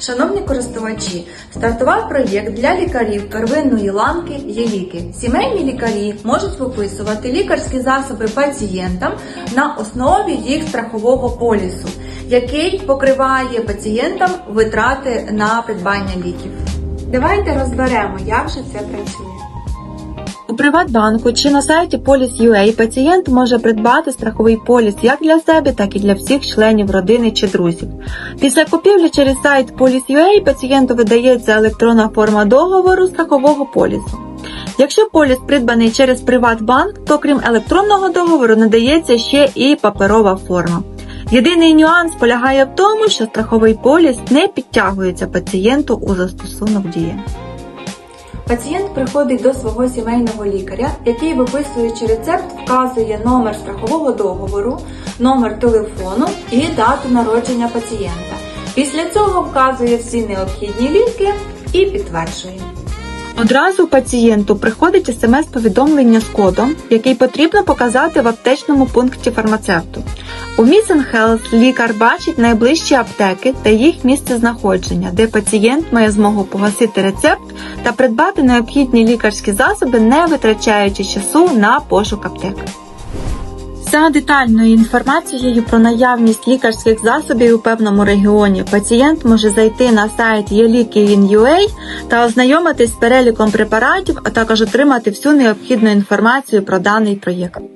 Шановні користувачі, стартував проєкт для лікарів первинної ланки є ліки. Сімейні лікарі можуть виписувати лікарські засоби пацієнтам на основі їх страхового полісу, який покриває пацієнтам витрати на придбання ліків. Давайте розберемо, як же це працює. У Приватбанку чи на сайті Polis.ua пацієнт може придбати страховий поліс як для себе, так і для всіх членів родини чи друзів. Після купівлі через сайт Polis.ua пацієнту видається електронна форма договору страхового полісу. Якщо поліс придбаний через Приватбанк, то крім електронного договору надається ще і паперова форма. Єдиний нюанс полягає в тому, що страховий поліс не підтягується пацієнту у застосунок дії. Пацієнт приходить до свого сімейного лікаря, який, виписуючи рецепт, вказує номер страхового договору, номер телефону і дату народження пацієнта. Після цього вказує всі необхідні ліки і підтверджує. Одразу пацієнту приходить смс-повідомлення з кодом, який потрібно показати в аптечному пункті фармацевту. У Missing Health лікар бачить найближчі аптеки та їх місце знаходження, де пацієнт має змогу погасити рецепт та придбати необхідні лікарські засоби, не витрачаючи часу на пошук аптек. За детальною інформацією про наявність лікарських засобів у певному регіоні пацієнт може зайти на сайт Yeliki.in.ua та ознайомитись з переліком препаратів, а також отримати всю необхідну інформацію про даний проєкт.